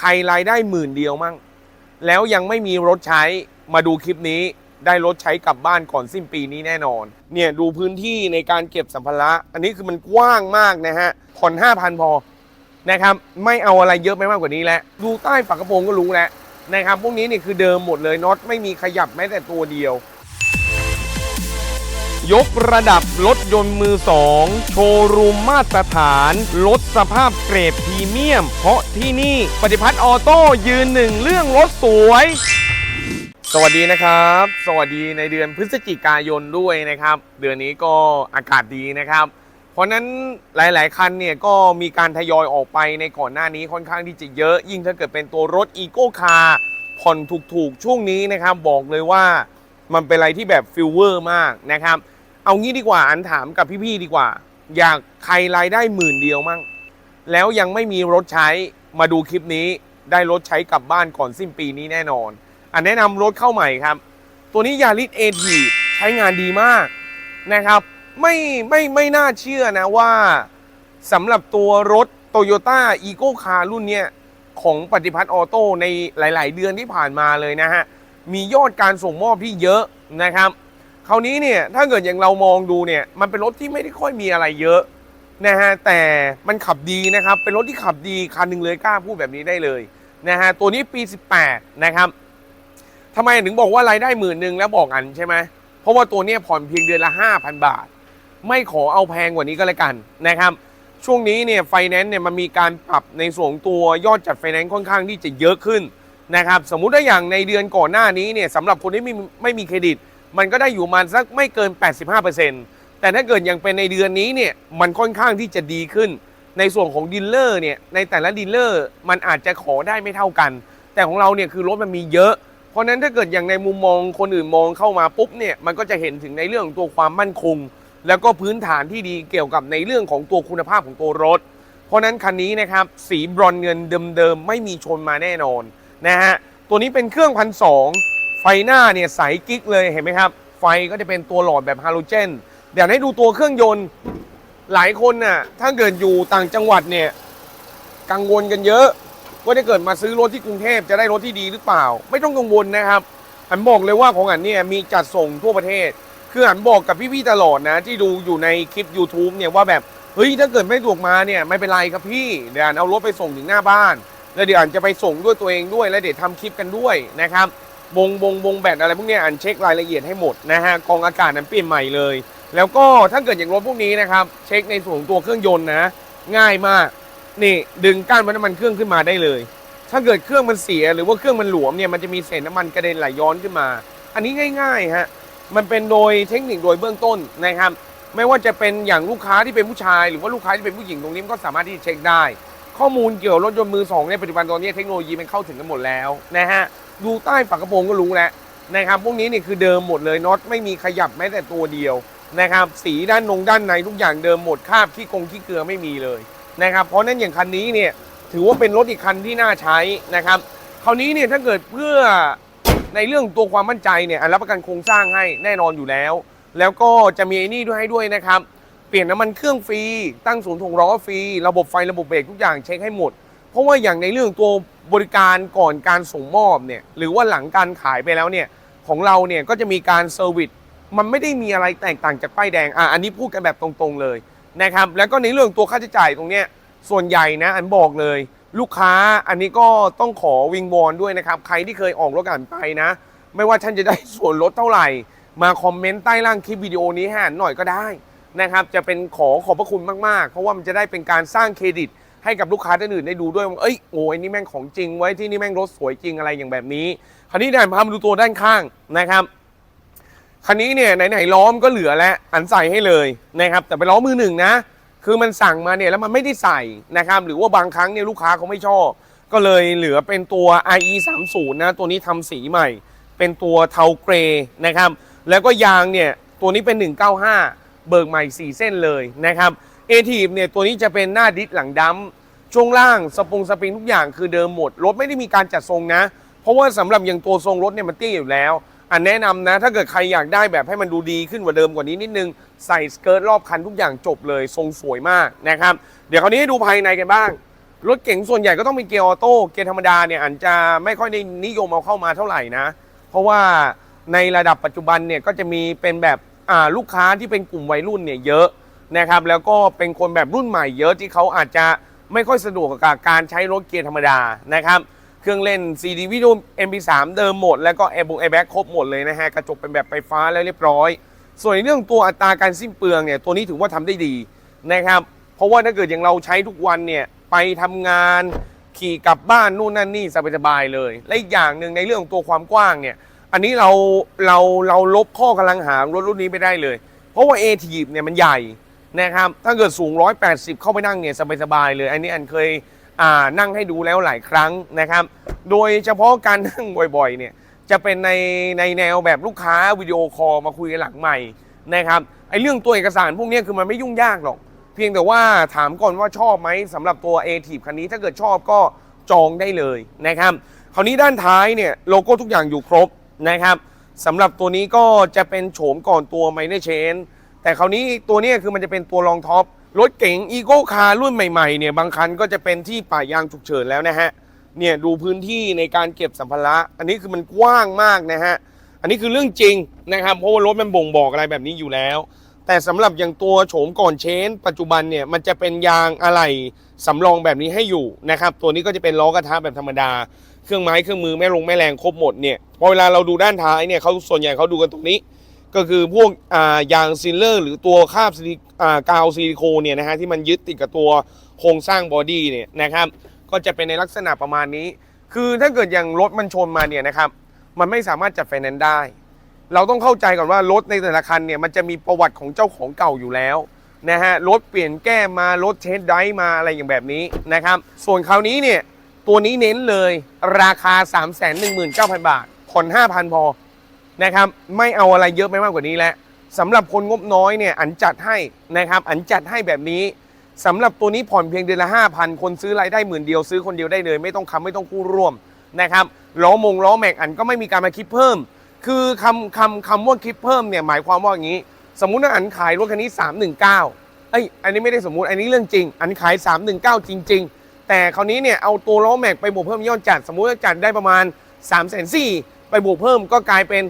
ใครรายได้หมื่นเดียวมั่ง แล้วยังไม่มีรถใช้มาดูคลิปนี้ได้รถใช้กลับบ้านก่อนสิ้นปีนี้แน่นอน เนี่ยดูพื้นที่ในการเก็บสัมภาระ อันนี้คือมันกว้างมากนะฮะผ่อน5,000 พอนะครับ ไม่เอาอะไรเยอะไปมากกว่านี้แล้วดูใต้ฝากระโปรงก็รู้แล้วนะครับ พวกนี้นี่คือเดิมหมดเลยน็อตไม่มีขยับแม้แต่ตัวเดียว ยกระดับรถยนต์มือสองโชว์รูมมาตรฐานลดสภาพเกรดพรีเมียม เพราะที่นี่ปฏิพัฒน์ออโต้ยืนหนึ่งเรื่องรถสวย สวัสดีนะครับ สวัสดีในเดือนพฤศจิกายนด้วยนะครับ เดือนนี้ก็อากาศดีนะครับ เพราะนั้นหลาย ๆ คันเนี่ยก็มีการทยอยออกไปในก่อนหน้านี้ค่อนข้างที่จะเยอะ ยิ่งถ้าเกิดเป็นตัวรถอีโก้คาร์ผ่อนถูก ๆ ช่วงนี้นะครับ บอกเลยว่ามันเป็นอะไรที่แบบฟิลเวอร์มากนะครับ เอางี้ดีกว่าอันถามกับพี่ๆดีกว่า อยากใครรายได้หมื่นเดียวมั่ง แล้วยังไม่มีรถใช้มาดูคลิปนี้ ได้รถใช้กลับบ้านก่อนสิ้นปีนี้แน่นอน อันแนะนำรถเข้าใหม่ครับ ตัวนี้ยาริสเอทีใช้งานดีมากนะครับไม่ไม่ไม่น่าเชื่อนะว่าสำหรับตัวรถ Toyota e c o Car รุ่นเนี้ยของปฏิพัฒน์ออโต้ในหลาย ๆ เดือนที่ผ่านมาเลยนะฮะ มียอดการส่งมอบที่เยอะนะครับ คราวนี้เนี่ยถ้าเกิดอย่างเรามองดูเนี่ยมันเป็นรถที่ไม่ได้ค่อยมีอะไรเยอะนะฮะแต่มันขับดีนะครับเป็นรถที่ขับดีคันหนึ่งเลยกล้าพูดแบบนี้ได้เลยนะฮะตัวนี้ปี 18 นะครับทำไมถึงบอกว่ารายได้หมื่นหนึ่งแล้วบอกอันใช่ไหมเพราะว่าตัวนี้ผ่อนเพียงเดือนละ 5,000 บาท ไม่ขอเอาแพงกว่านี้ก็แล้วกันนะครับช่วงนี้เนี่ยไฟแนนซ์เนี่ยมันมีการปรับในส่วนตัวยอดจัดไฟแนนซ์ค่อนข้างที่จะเยอะขึ้นนะครับสมมุติว่าอย่างในเดือนก่อนหน้านี้เนี่ยสำหรับคนที่ไม่ไม่มีเครดิต มันก็ได้อยู่มาสักไม่เกิน 85%แต่ถ้าเกิดยังเป็นในเดือนนี้เนี่ยมันค่อนข้างที่จะดีขึ้น ในส่วนของดีลเลอร์เนี่ยในแต่ละดีลเลอร์มันอาจจะขอได้ไม่เท่ากัน แต่ของเราเนี่ยคือรถมันมีเยอะ เพราะนั้นถ้าเกิดอย่างในมุมมองคนอื่นมองเข้ามาปุ๊บเนี่ยมันก็จะเห็นถึงในเรื่องของตัวความมั่นคง แล้วก็พื้นฐานที่ดีเกี่ยวกับในเรื่องของตัวคุณภาพของตัวรถ เพราะนั้นคันนี้นะครับสีบรอนเงินเดิมๆไม่มีชนมาแน่นอนนะฮะตัวนี้เป็นเครื่องพันสอง ไฟหน้าเนี่ยใสกิ๊กเลยเห็นไหมครับ ไฟก็จะเป็นตัวหลอดแบบฮาโลเจน เดี๋ยวให้ดูตัวเครื่องยนต์ หลายคนน่ะถ้าเกิดอยู่ต่างจังหวัดเนี่ยกังวลกันเยอะว่าถ้าเกิดมาซื้อรถที่กรุงเทพจะได้รถที่ดีหรือเปล่า ไม่ต้องกังวลนะครับอันบอกเลยว่าของอันเนี่ยมีจัดส่งทั่วประเทศ คืออันบอกกับพี่ๆตลอดนะ ที่ดูอยู่ในคลิป YouTube เนี่ยว่าแบบเฮ้ยถ้าเกิดไม่ถูกมาเนี่ยไม่เป็นไรครับพี่เดี๋ยวอันเอารถไปส่งถึงหน้าบ้าน แล้วเดี๋ยวอันจะไปส่งด้วยตัวเองด้วย แล้วเดี๋ยวทำคลิปกันด้วยนะครับ บงบงบงแบตอะไรพวกนี้ยอันเช็ครายละเอียดให้หมดนะฮะกองอากาศนั้นเปลี่ยนใหม่เลย แล้วก็ถ้าเกิดอย่างรถพวกนี้นะครับ เช็คในส่วนของตัวเครื่องยนต์นะ ง่ายมากนี่ดึงก้านน้ำมันเครื่องขึ้นมาได้เลย ถ้าเกิดเครื่องมันเสียหรือว่าเครื่องมันหลวมเนี่ยมันจะมีเศษน้ำมันกระเด็นไหลย้อนขึ้นมา อันนี้ง่ายๆฮะมันเป็นโดยเทคนิคโดยเบื้องต้นนะครับไม่ว่าจะเป็นอย่างลูกค้าที่เป็นผู้ชาย หรือว่าลูกค้าที่เป็นผู้หญิงตรงนี้นก็สามารถที่จะเช็คได้ ข้อมูลเกี่ยวกับรถยนต์มือสองในปัจจุบันตอนนี้เทคโนโลยีมันเข้าถึงกันหมดแล้วนะฮะ ดูใต้ฝากระโปรงก็รู้แล้วนะครับ พวกนี้นี่คือเดิมหมดเลยน็อตไม่มีขยับแม้แต่ตัวเดียวนะครับ สีด้านนงด้านในทุกอย่างเดิมหมดคาบขี้กงขี้เกลือไม่มีเลยนะครับ เพราะนั้นอย่างคันนี้เนี่ยถือว่าเป็นรถอีกคันที่น่าใช้นะครับ คราวนี้เนี่ยถ้าเกิดเพื่อในเรื่องตัวความมั่นใจเนี่ยรับประกันโครงสร้างให้แน่นอนอยู่แล้ว แล้วก็จะมีไอ้นี่ด้วยให้ด้วยนะครับ เปลี่ยนน้ำมันเครื่องฟรี ตั้งศูนย์ถ่วงล้อฟรี ระบบไฟระบบเบรกทุกอย่างเช็คให้หมด เพราะว่าอย่างในเรื่องตัว บริการก่อนการส่งมอบเนี่ยหรือว่าหลังการขายไปแล้วเนี่ยของเราเนี่ยก็จะมีการเซอร์วิสมันไม่ได้มีอะไรแตกต่างจากป้ายแดงอะอันนี้พูดกันแบบตรงๆเลยนะครับแล้วก็ในเรื่องตัวค่าใช้จ่ายตรงเนี้ยส่วนใหญ่นะอันบอกเลย ลูกค้าอันนี้ก็ต้องขอวิงวอนด้วยนะครับ ใครที่เคยออกรถกันไปนะ ไม่ว่าท่านจะได้ส่วนลดเท่าไหร่ มาคอมเมนต์ใต้ล่างคลิปวิดีโอนี้ให้หน่อยก็ได้นะครับจะเป็นขอขอบพระคุณมากๆ เพราะว่ามันจะได้เป็นการสร้างเครดิต ให้กับลูกค้าท่านอื่นได้ดูด้วยว่าเอ้ยโอ้ยนี่แม่งของจริงไว้ที่นี่แม่งรถสวยจริงอะไรอย่างแบบนี้ คราวนี้เดี๋ยพามาดูตัวด้านข้างนะครับคันนี้เนี่ยไหนๆล้อมก็เหลือแล้วอันใส่ให้เลยนะครับ แต่เป็นล้อมือหนึ่งนะ คือมันสั่งมาเนี่ยแล้วมันไม่ได้ใส่นะครับ หรือว่าบางครั้งเนี่ยลูกค้าเขาไม่ชอบ ก็เลยเหลือเป็นตัว IE 3 0นะตัวนี้ทำสีใหม่ เป็นตัวเทาเกรย์นะครับ แล้วก็ยางเนี่ยตัวนี้เป็น 195 เบิกใหม่ 4 เส้นเลยนะครับ เอทีฟเนี่ยตัวนี้จะเป็นหน้าดิสหลังดัมช่วงล่างสปรุงสปริงทุกอย่างคือเดิมหมด รถไม่ได้มีการจัดทรงนะ เพราะว่าสำหรับอย่างตัวทรงรถเนี่ยมันเตี้ยอยู่แล้วอันแนะนำนะ ถ้าเกิดใครอยากได้แบบให้มันดูดีขึ้นกว่าเดิมกว่านี้นิดนึง ใส่สเกิร์ตรอบคันทุกอย่างจบเลยทรงสวยมากนะครับ เดี๋ยวคราวนี้ให้ดูภายในกันบ้าง รถเก๋งส่วนใหญ่ก็ต้องมีเกียร์ออโต้เกียร์ธรรมดาเนี่ยอาจจะไม่ค่อยได้นิยมเอาเข้ามาเท่าไหร่นะ เพราะว่าในระดับปัจจุบันเนี่ยก็จะมีเป็นแบบลูกค้าที่เป็นกลุ่มวัยรุ่นเนี่ยเยอะ นะครับแล้วก็เป็นคนแบบรุ่นใหม่เยอะที่เขาอาจจะไม่ค่อยสะดวกกับการใช้รถเกียร์ธรรมดานะครับเครื่องเล่น CD วิดีโอ MP3 เดิมหมด แล้วก็แอร์บงแอร์แบ็กครบหมดเลยนะฮะกระจกเป็นแบบไฟฟ้าแล้วเรียบร้อย ส่วนในเรื่องตัวอัตราการสิ้นเปลืองเนี่ยตัวนี้ถือว่าทำได้ดีนะครับเพราะว่าถ้าเกิดอย่างเราใช้ทุกวันเนี่ยไปทำงานขี่กลับบ้านนู่นนั่นนี่สบายๆเลย และอีกอย่างหนึ่งในเรื่องของตัวความกว้างเนี่ยอันนี้เราเราเราลบข้อกำลังหารถรุ่นนี้ไม่ได้เลย เพราะว่า a t ทีเนี่ยมันใหญ่ นะครับถ้าเกิดสูง 180 เข้าไปนั่งเนี่ยสบายๆเลย อันนี้อันเคยอ่านั่งให้ดูแล้วหลายครั้งนะครับ โดยเฉพาะการนั่งบ่อยๆเนี่ยจะเป็นในในแนวแบบลูกค้าวิดีโอคอลมาคุยกันหลังใหม่นะครับไอ้เรื่องตัวเอกสารพวกนี้คือมันไม่ยุ่งยากหรอก เพียงแต่ว่าถามก่อนว่าชอบไหมสำหรับตัว a t ทีคันนี้ถ้าเกิดชอบก็จองได้เลยนะครับคราวนี้ด้านท้ายเนี่ยโลโก้ทุกอย่างอยู่ครบนะครับสำหรับตัวนี้ก็จะเป็นโฉมก่อนตัว m i n o r Chain แต่คราวนี้ตัวนี้คือมันจะเป็นตัวรองท็อปรถเก๋งอีโก้คาร์รุ่นใหม่ๆเนี่ยบางคันก็จะเป็นที่ป่ายางฉุกเฉินแล้วนะฮะเนี่ยดูพื้นที่ในการเก็บสัมภาระ อันนี้คือมันกว้างมากนะฮะอันนี้คือเรื่องจริงนะครับเพราะว่ารถมันบ่งบอกอะไรแบบนี้อยู่แล้ว แต่สำหรับอย่างตัวโฉมก่อนเชน ปัจจุบันเนี่ยมันจะเป็นยางอะไหล่สำรองแบบนี้ให้อยู่นะครับตัวนี้ก็จะเป็นล้อกระทะแบบธรรมดา เครื่องไม้เครื่องมือแม่ลงแม่แรงครบหมดเนี่ยพอเวลาเราดูด้านท้ายเนี่ยเขาส่วนใหญ่เขาดูกันตรงนี้ ก็คือพวกอ่ายางซิลเลอร์ หรือตัวคาบซิลิอ่ากาวซิลิโคนเนี่ยนะฮะที่มันยึดติดกับตัวโครงสร้างบอดี้เนี่ยนะครับก็จะเป็นในลักษณะประมาณนี้ คือถ้าเกิดอย่างรถมันชนมาเนี่ยนะครับมันไม่สามารถจัดไฟแนนซ์ได้ เราต้องเข้าใจก่อนว่ารถในแต่ละคันเนี่ยมันจะมีประวัติของเจ้าของเก่าอยู่แล้วนะฮะรถเปลี่ยนแก้มารถเชนไดมาอะไรอย่างแบบนี้นะครับส่วนคราวนี้เนี่ยตัวนี้เน้นเลยราคา 3 1 9 0 0 0 บาทผ่อน5,000 พอ นะครับไม่เอาอะไรเยอะไปมากกว่านี้แล้วสำหรับคนงบน้อยเนี่ยอันจัดให้นะครับอันจัดให้แบบนี้สำหรับตัวนี้ผ่อนเพียงเดือนละ5,000 คนซื้อรายได้หมื่นเดียวซื้อคนเดียวได้เลย ไม่ต้องคำไม่ต้องกู้ร่วมนะครับล้อมงล้อแม็กอันก็ไม่มีการมาคิดเพิ่ม คือคำคำคำว่าคิดเพิ่มเนี่ยหมายความว่าอย่างนี้ สมมุติว่าอันขายรถคันนี้ 319เอ้ยอันนี้ไม่ได้สมมุติอันนี้เรื่องจริง อันขาย 319 จริง ๆ แต่คราวนี้เนี่ยเอาตัวล้อแม็กไปบวกเพิ่มยอดจัด สมมุติว่าจัดได้ประมาณ 3 4 0 0 0 ไปบวกเพิ่มก็กลายเป็น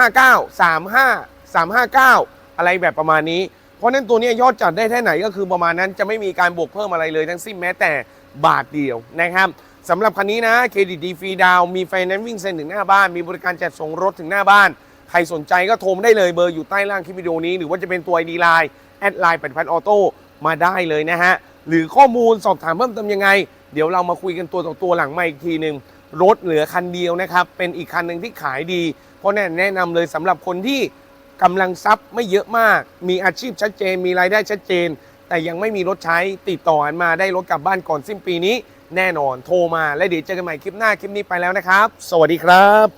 359 35 359 อะไรแบบประมาณนี้ เพราะนั้นตัวนี้ยอดจัดได้แค่ไหนก็คือประมาณนั้นจะไม่มีการบวกเพิ่มอะไรเลยทั้งสิ้นแม้แต่บาทเดียวนะครับสำหรับคันนี้นะเครดิตดีฟรีดาวมีไฟแนนซ์วิ่งเซ็นถึงหน้าบ้าน มีบริการจัดส่งรถถึงหน้าบ้าน ใครสนใจก็โทรได้เลยเบอร์อยู่ใต้ล่างคลิปวิดีโอนี้ หรือว่าจะเป็นตัว ID Line แอดไลน์ปฏิพันออโต้มาได้เลยนะฮะ หรือข้อมูลสอบถามเพิ่มเติมยังไง เดี๋ยวเรามาคุยกันตัวต่อตัวหลังมาอีกทีหนึ่ง รถเหลือคันเดียวนะครับ เป็นอีกคันหนึ่งที่ขายดี เพราะแนะแนะนำเลยสำหรับคนที่กำลังทรัพย์ไม่เยอะมาก มีอาชีพชัดเจน มีรายได้ชัดเจน แต่ยังไม่มีรถใช้ติดต่อมาได้รถกลับบ้านก่อนสิ้นปีนี้ แน่นอนโทรมาและเดี๋ยวเจอกันใหม่คลิปหน้าคลิปนี้ไปแล้วนะครับ สวัสดีครับ